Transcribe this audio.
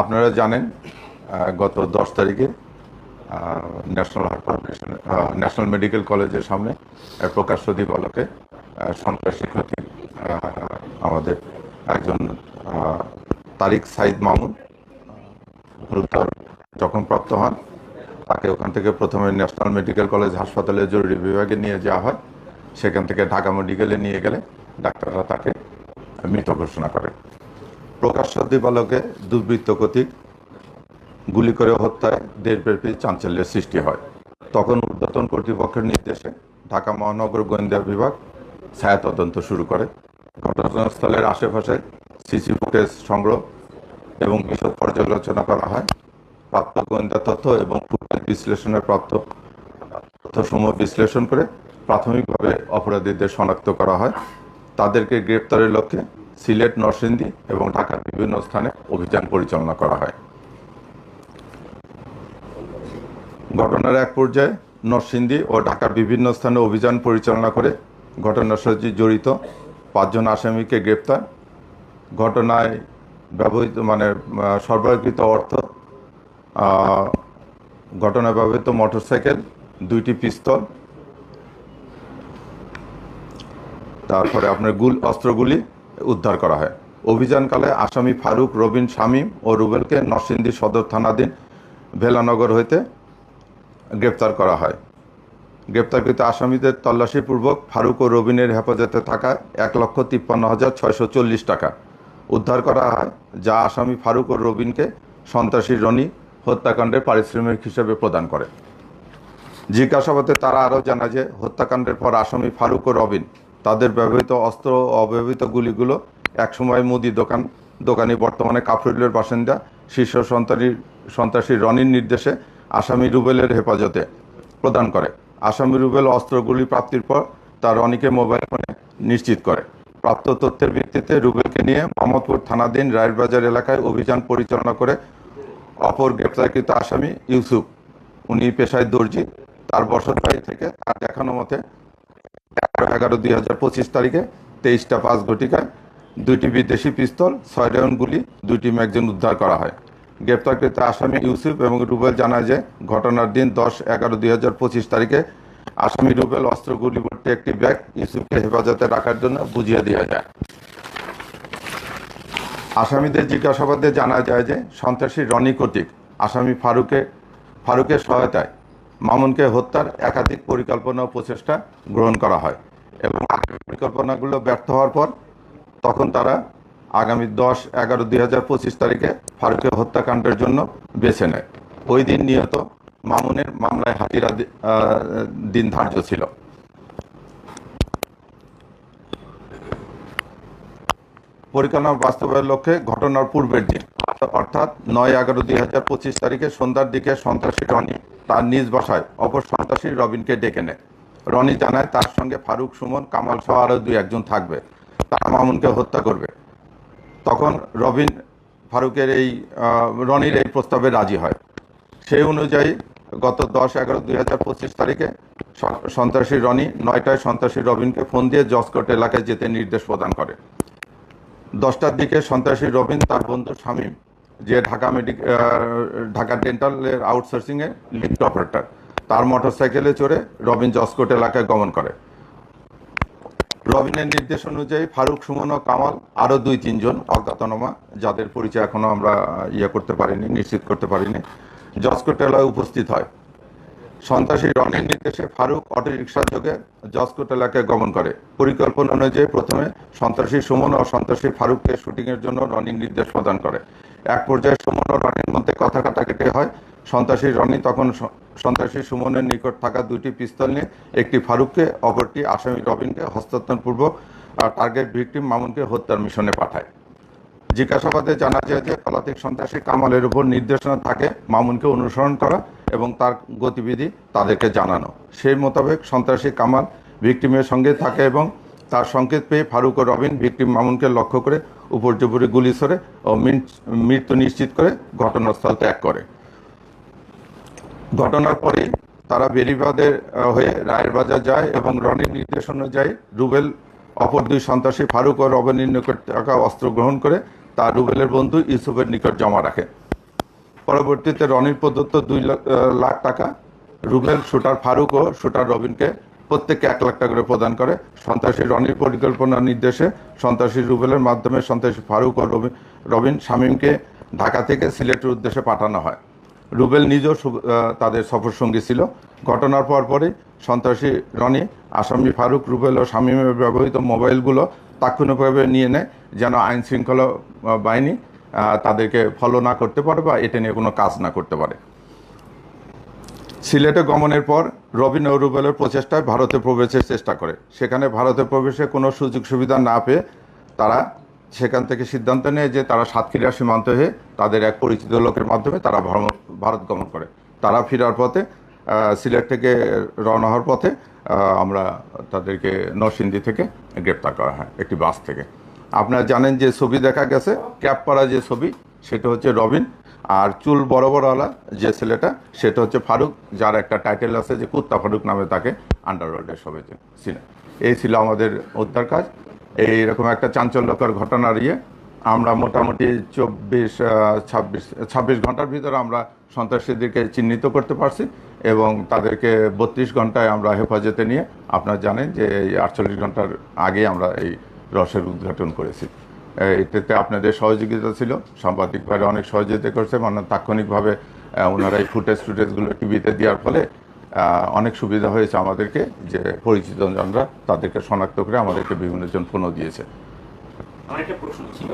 আপনারা জানেন গত দশ তারিখে national heart foundation national medical কলেজের সামনে প্রকাশ্য দিবালকে সন্ত্রাসী ক্ষতি আমাদের একজন তারিক সাইদ মামুন, গুরুতর যখন প্রাপ্ত হন। তাকে ওখান থেকে প্রথমে ন্যাশনাল মেডিকেল কলেজ হাসপাতালে জরুরি বিভাগে নিয়ে যাওয়া হয়। সেখান থেকে ঢাকা মেডিকেলে নিয়ে গেলে ডাক্তাররা তাকে মৃত ঘোষণা করে। প্রকাশ্য দিবালকে দুর্বৃত্ত কর্তৃক গুলি করে হত্যায় দেশব্যাপী চাঞ্চল্যের সৃষ্টি হয়। তখন উদ্যতন কর্তৃপক্ষের নির্দেশে ঢাকা মহানগর গোয়েন্দা বিভাগ ছায়া তদন্ত শুরু করে। ঘটনাস্থলের আশেপাশে সিসি ফুটেজ সংগ্রহ এবং বিশদ পর্যালোচনা করা হয়। প্রাপ্ত গোয়েন্দা তথ্য এবং ফুটেজ বিশ্লেষণের প্রাপ্ত তথ্যসমূহ বিশ্লেষণ করে প্রাথমিকভাবে অপরাধীদের শনাক্ত করা হয়। তাদেরকে গ্রেপ্তারের লক্ষ্যে সিলেট, নরসিংদী এবং ঢাকার বিভিন্ন স্থানে অভিযান পরিচালনা করা হয়। ঘটনার এক পর্যায়ে নরসিংদী ও ঢাকার বিভিন্ন স্থানে অভিযান পরিচালনা করে ঘটনার সাথে জড়িত পাঁচজন আসামিকে গ্রেপ্তার। ঘটনায় ব্যবহৃত মানে সরবরাহকৃত অর্থ ঘটনায় ব্যবহৃত মোটরসাইকেল, দুইটি পিস্তল, তারপরে আপনার গুল, অস্ত্রগুলি উদ্ধার করা হয়। অভিযানকালে আসামি ফারুক, রবিন, শামীম ও রুবেলকে নরসিংদী সদর থানাধীন ভেলানগর হইতে গ্রেপ্তার করা হয়। গ্রেপ্তারকৃত আসামিদের তল্লাশিপূর্বক ফারুক ও রবিনের হেফাজতে থাকা এক লক্ষ তিপ্পান্ন হাজার ছয়শো চল্লিশ টাকা উদ্ধার করা হয়, যা আসামি ফারুক ও রবিনকে সন্ত্রাসী রনি হত্যাকাণ্ডের পারিশ্রমিক হিসেবে প্রদান করে। জিজ্ঞাসাবাদে তারা আরও জানা যে হত্যাকাণ্ডের পর আসামি ফারুক ও রবিন তাদের ব্যবহৃত অস্ত্র অব্যবহৃত গুলিগুলো একসময় মুদি দোকান, দোকানি বর্তমানে কাফরুলের বাসিন্দা, শীর্ষ সন্ত্রাসী সন্ত্রাসী রনির নির্দেশে আসামি রুবেলের হেফাজতে প্রদান করে। আসামি রুবেল অস্ত্রগুলি প্রাপ্তির পর তার রনিকে মোবাইল ফোনে নিশ্চিত করে। প্রাপ্ত তথ্যের ভিত্তিতে রুবেলকে নিয়ে মোহাম্মদপুর থানাধীন রায়েরবাজার এলাকায় অভিযান পরিচালনা করে অপর গ্রেপ্তারকৃত আসামি ইউসুফ। উনি পেশায় দর্জি। তার বসত বাড়ি থেকে তার দেখানো মতে এগারো দুই হাজার পঁচিশ তারিখে তেইশটা পাঁচ ঘটিকায় দুইটি বিদেশি পিস্তল, ছয় রাউন্ড গুলি, দুইটি ম্যাগজিন উদ্ধার করা হয়। গ্রেপ্তারকৃত আসামি ইউসুফ এবং রুবেল জানায় যে ঘটনার দিন দশ এগারো দুই হাজার পঁচিশ তারিখে আসামি রুবেল অস্ত্রগুলি ভর্তি একটি ব্যাগ ইউসুফকে হেফাজতে রাখার জন্য বুঝিয়ে দেওয়া যায়। আসামিদের জিজ্ঞাসাবাদে জানা যায় যে সন্ত্রাসী রনি কর্তৃক আসামি ফারুকে, ফারুকের সহায়তায় মামুনকে হত্যার একাধিক পরিকল্পনা ও প্রচেষ্টা গ্রহণ করা হয়। এবং পরিকল্পনাগুলো ব্যর্থ হওয়ার পর তখন তারা আগামী দশ, এগারো, দুই হাজার পঁচিশ তারিখে ফারুকের হত্যাকাণ্ডের জন্য বেছে নেয়। ওই দিন নিহত মামুনের মামলায় হাজিরা দিন ধার্য ছিল। পরিকল্পনা বাস্তবায়নের লক্ষ্যে ঘটনার পূর্বের দিন, অর্থাৎ নয়, এগারো, দুই হাজার পঁচিশ তারিখে সন্ধ্যার দিকে সন্ত্রাসী রনি তার নিজ বাসায় অপর সন্ত্রাসী রবিনকে ডেকে নেয়। রনি জানায়, তার সঙ্গে ফারুক, সুমন, কামাল সহ আরও দুই একজন থাকবে। তারা মামুনকে হত্যা করবে। তখন রবিন ফারুকের এই রনির এই প্রস্তাবে রাজি হয়। সেই অনুযায়ী গত দশ এগারো দুই হাজার পঁচিশ তারিখে সন্ত্রাসী রনি নয়টায় সন্ত্রাসী রবিনকে ফোন দিয়ে জসকোট এলাকায় যেতে নির্দেশ প্রদান করে। দশটার দিকে সন্ত্রাসী রবিন তার বন্ধু শামীম যে ঢাকা মেডিক ঢাকা ডেন্টালের আউটসোর্সিংয়ে লিফট অপারেটর। তার মোটরসাইকেলে চড়ে রবিন জসকোট এলাকায় গমন করে। রবিনের নির্দেশ অনুযায়ী ফারুক, সুমন ও কামাল আরও দুই, তিনজন অজ্ঞাতনামা, যাদের পরিচয় এখনও আমরা ইয়ে করতে পারিনি, নিশ্চিত করতে পারিনি জসকোট এলাকায় উপস্থিত হয়। সন্ত্রাসী রনির নির্দেশে ফারুক অটোরিকশা যোগে জসকোট এলাকায় গমন করে। পরিকল্পনা অনুযায়ী প্রথমে সন্ত্রাসী সুমন ও সন্ত্রাসী ফারুককে শুটিংয়ের জন্য রনির নির্দেশ প্রদান করে। এক পর্যায়ে সুমন ও রনির মধ্যে কথা কাটাকাটি হয়। সন্ত্রাসী রনি তখন সন্ত্রাসী সুমনের নিকট থাকা দুটি পিস্তল নিয়ে একটি ফারুককে, অপরটি আসামি রবিনকে হস্তান্তরপূর্বক আর টার্গেট ভিকটিম মামুনকে হত্যার মিশনে পাঠায়। জিজ্ঞাসাবাদে জানা যায় যে পলাতক সন্ত্রাসী কামালের উপর নির্দেশনা থাকে মামুনকে অনুসরণ করা এবং তার গতিবিধি তাদেরকে জানানো। সেই মোতাবেক সন্ত্রাসী কামাল ভিকটিমের সঙ্গে থাকে এবং তার সংকেত পেয়ে ফারুক ও রবিন ভিকটিম মামুনকে লক্ষ্য করে উপর্যুপরি গুলি ছড়ে ও মৃত্যু নিশ্চিত করে ঘটনাস্থল ত্যাগ করে। ঘটনার পরে তারা বেরিবাদের আহ, হয়ে রায়ের বাজার যায় এবং রনির নির্দেশ অনুযায়ী রুবেল অপর দুই সন্ত্রাসী ফারুক ও রবনীর নিকট থাকা অস্ত্র গ্রহণ করে তা রুবেলের বন্ধু ইউসুফের নিকট জমা রাখে। পরবর্তীতে রনির প্রদত্ত দুই লাখ- টাকা রুবেল শুটার ফারুক ও শুটার রবিনকে প্রত্যেককে এক লাখ টাকা করে প্রদান করে। সন্ত্রাসী রনির পরিকল্পনার নির্দেশে সন্ত্রাসী রুবেলের মাধ্যমে সন্ত্রাসী ফারুক ও রবিন শামীমকে ঢাকা থেকে সিলেটের উদ্দেশ্যে পাঠানো হয়। রুবেল নিজেও তাদের সফরসঙ্গী ছিল। ঘটনার পর পরই সন্ত্রাসী রনি, আসামি ফারুক, রুবেল ও শামীমের ব্যবহৃত মোবাইলগুলো তাৎক্ষণিকভাবে নিয়ে নেয়, যেন আইন শৃঙ্খলা বাহিনী তাদেরকে ফলো না করতে পারে বা এটা নিয়ে কোনো কাজ না করতে পারে। সিলেটে গমনের পর রবিন ও রুবেলের প্রচেষ্টায় ভারতে প্রবেশের চেষ্টা করে। সেখানে ভারতে প্রবেশে কোনো সুযোগ সুবিধা না পেয়ে তারা সেখান থেকে সিদ্ধান্ত নেয় যে তারা সাতক্ষীরা সীমান্ত হয়ে তাদের এক পরিচিত লোকের মাধ্যমে তারা ভ্রমণ, ভারত গমন করে। তারা ফেরার পথে সিলেট থেকে রওনা হওয়ার পথে আমরা তাদেরকে নরসিংদী থেকে গ্রেপ্তার করা হয়, একটি বাস থেকে। আপনারা জানেন যে ছবি দেখা গেছে ক্যাপ পরা যে ছবি, সেটা হচ্ছে রবিন আর চুল বড় বড়ওয়ালা যে ছেলেটা, সেটা হচ্ছে ফারুক, যার একটা টাইটেল আছে যে কুত্তা ফারুক নামে তাকে আন্ডারওয়ার্ল্ডে সবাই ছিল এই ছিল আমাদের উদ্ধার কাজ। এইরকম একটা চাঞ্চল্যকর ঘটনার ইয়ে। আমরা মোটামুটি চব্বিশ ছাব্বিশ ছাব্বিশ ঘণ্টার ভিতরে আমরা সন্ত্রাসীদেরকে চিহ্নিত করতে পারছি এবং তাদেরকে বত্রিশ ঘন্টায় আমরা হেফাজতে নিয়ে আপনারা জানেন যে এই আটচল্লিশ ঘণ্টার আগে আমরা এই রসের উদ্ঘাটন করেছি। এটাতে আপনাদের সহযোগিতা ছিল সাংবাদিক অনেক সহযোগিতা করছে মানে তাৎক্ষণিকভাবে ওনারা এই ফুটেজ ফুটেজগুলো টিভিতে দেওয়ার ফলে অনেক সুবিধা হয়েছে আমাদেরকে যে পরিচিত জনরা তাদেরকে শনাক্ত করে আমাদেরকে বিভিন্ন জন ফোনও দিয়েছে। আমার একটা প্রশ্ন ছিল।